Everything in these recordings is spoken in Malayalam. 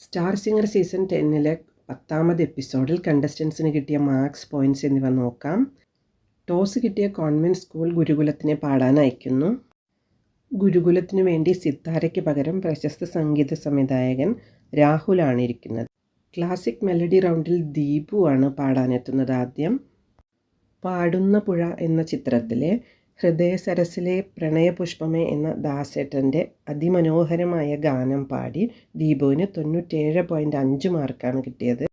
സ്റ്റാർ സിംഗർ സീസൺ ടെന്നിലെ പത്താമത് എപ്പിസോഡിൽ കണ്ടസ്റ്റൻസിന് കിട്ടിയ മാർക്സ് പോയിന്റ്സ് എന്നിവ നോക്കാം. ടോസ് കിട്ടിയ കോൺവെന്റ് സ്കൂൾ ഗുരുകുലത്തിനെ പാടാൻ അയക്കുന്നു. ഗുരുകുലത്തിനു വേണ്ടി സിത്താരയ്ക്ക് പകരം പ്രശസ്ത സംഗീത സംവിധായകൻ രാഹുലാണ് ഇരിക്കുന്നത്. ക്ലാസിക് മെലഡി റൗണ്ടിൽ ദീപു ആണ് പാടാനെത്തുന്നത് ആദ്യം. പാടുന്ന പുഴ എന്ന ചിത്രത്തിലെ ഹൃദയസരസിലെ പ്രണയപുഷ്പമേ എന്ന ദാസേട്ടന്റെ അതിമനോഹരമായ ഗാനം പാടി ദീപുവിന് തൊണ്ണൂറ്റേഴ് പോയിന്റ് അഞ്ച് മാർക്കാണ് കിട്ടിയത്.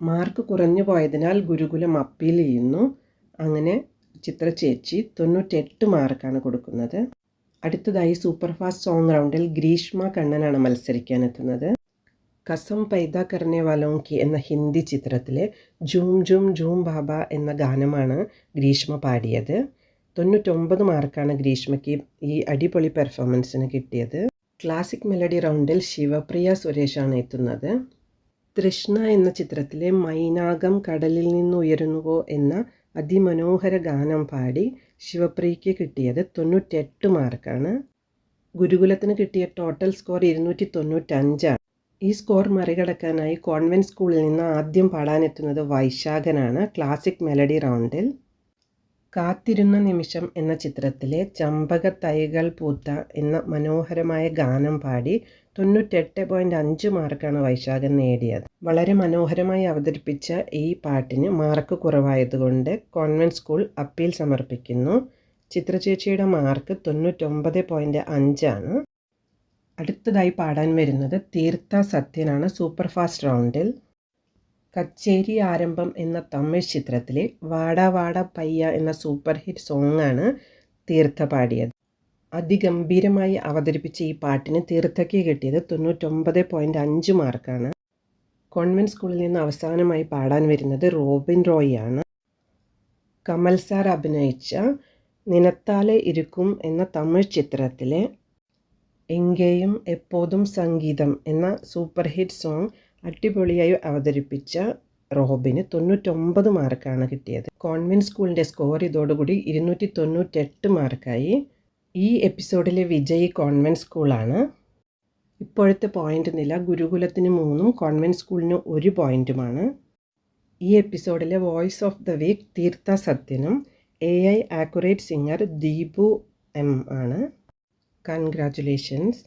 മാർക്ക് കുറഞ്ഞു പോയതിനാൽ ഗുരുകുലം അപ്പീൽ ചെയ്യുന്നു. അങ്ങനെ ചിത്ര ചേച്ചി തൊണ്ണൂറ്റെട്ട് മാർക്കാണ് കൊടുക്കുന്നത്. അടുത്തതായി സൂപ്പർ ഫാസ്റ്റ് സോങ് റൗണ്ടിൽ ഗ്രീഷ്മ കണ്ണനാണ് മത്സരിക്കാനെത്തുന്നത് കസം പൈദ കർണെ വാലോങ്കി എന്ന ഹിന്ദി ചിത്രത്തിലെ ജൂം ജൂം ജൂം ബാബ എന്ന ഗാനമാണ് ഗ്രീഷ്മ പാടിയത്. തൊണ്ണൂറ്റൊമ്പത് മാർക്കാണ് ഗ്രീഷ്മയ്ക്ക് ഈ അടിപൊളി പെർഫോമൻസിന് കിട്ടിയത്. ക്ലാസിക് മെലഡി റൗണ്ടിൽ ശിവപ്രിയ സുരേഷാണ് എത്തുന്നത്. തൃഷ്ണ എന്ന ചിത്രത്തിലെ മൈനാകം കടലിൽ നിന്ന് ഉയരുന്നുവോ എന്ന അതിമനോഹര ഗാനം പാടി ശിവപ്രിയയ്ക്ക് കിട്ടിയത് തൊണ്ണൂറ്റെട്ട് മാർക്കാണ്. ഗുരുകുലത്തിന് കിട്ടിയ ടോട്ടൽ സ്കോർ ഇരുന്നൂറ്റി തൊണ്ണൂറ്റഞ്ചാണ് ഈ സ്കോർ മറികടക്കാനായി കോൺവെന്റ് സ്കൂളിൽ നിന്ന് ആദ്യം പാടാനെത്തുന്നത് വൈശാഖനാണ് ക്ലാസിക് മെലഡി റൗണ്ടിൽ. കാത്തിരുന്ന നിമിഷം എന്ന ചിത്രത്തിലെ ചമ്പക തൈകൾ പൂത്ത എന്ന മനോഹരമായ ഗാനം പാടി തൊണ്ണൂറ്റെട്ട് പോയിന്റ് അഞ്ച് മാർക്കാണ് വൈശാഖൻ നേടിയത്. വളരെ മനോഹരമായി അവതരിപ്പിച്ച ഈ പാട്ടിന് മാർക്ക് കുറവായതുകൊണ്ട് കോൺവെന്റ് സ്കൂൾ അപ്പീൽ സമർപ്പിക്കുന്നു. ചിത്രചേച്ചിയുടെ മാർക്ക് തൊണ്ണൂറ്റൊമ്പത് പോയിന്റ് അഞ്ചാണ് അടുത്തതായി പാടാൻ വരുന്നത് തീർത്ഥ സത്യനാണ് സൂപ്പർ ഫാസ്റ്റ് റൗണ്ടിൽ കച്ചേരി ആരംഭം എന്ന തമിഴ് ചിത്രത്തിലെ വാട വാട പയ്യ എന്ന സൂപ്പർ ഹിറ്റ് സോങ്ങാണ് തീർത്ഥ പാടിയത് അതിഗംഭീരമായി അവതരിപ്പിച്ച ഈ പാട്ടിന് തീർത്ഥയ്ക്ക് കിട്ടിയത് തൊണ്ണൂറ്റൊമ്പത് പോയിന്റ് അഞ്ച് മാർക്കാണ്. കോൺവെന്റ് സ്കൂളിൽ നിന്ന് അവസാനമായി പാടാൻ വരുന്നത് റോബിൻ റോയ് ആണ് കമൽ സാർ അഭിനയിച്ച നിനത്താലെ ഇരുക്കും എന്ന തമിഴ് ചിത്രത്തിലെ എങ്കേയും എപ്പോതും സംഗീതം എന്ന സൂപ്പർ ഹിറ്റ് സോങ് അടിപൊളിയായി അവതരിപ്പിച്ച റോബിന് തൊണ്ണൂറ്റൊമ്പത് മാർക്കാണ് കിട്ടിയത്. കോൺവെന്റ് സ്കൂളിന്റെ സ്കോർ ഇതോടുകൂടി ഇരുന്നൂറ്റി തൊണ്ണൂറ്റെട്ട് മാർക്കായി. ഈ എപ്പിസോഡിലെ വിജയി കോൺവെന്റ് സ്കൂളാണ്. ഇപ്പോഴത്തെ പോയിന്റ് നില ഗുരുകുലത്തിന് മൂന്നും കോൺവെന്റ് സ്കൂളിന് ഒരു പോയിന്റുമാണ് ഈ എപ്പിസോഡിലെ voice of the week Theertha സത്യനും A I accurate singer Deepu M ആണ്. കൺഗ്രാറ്റുലേഷൻസ്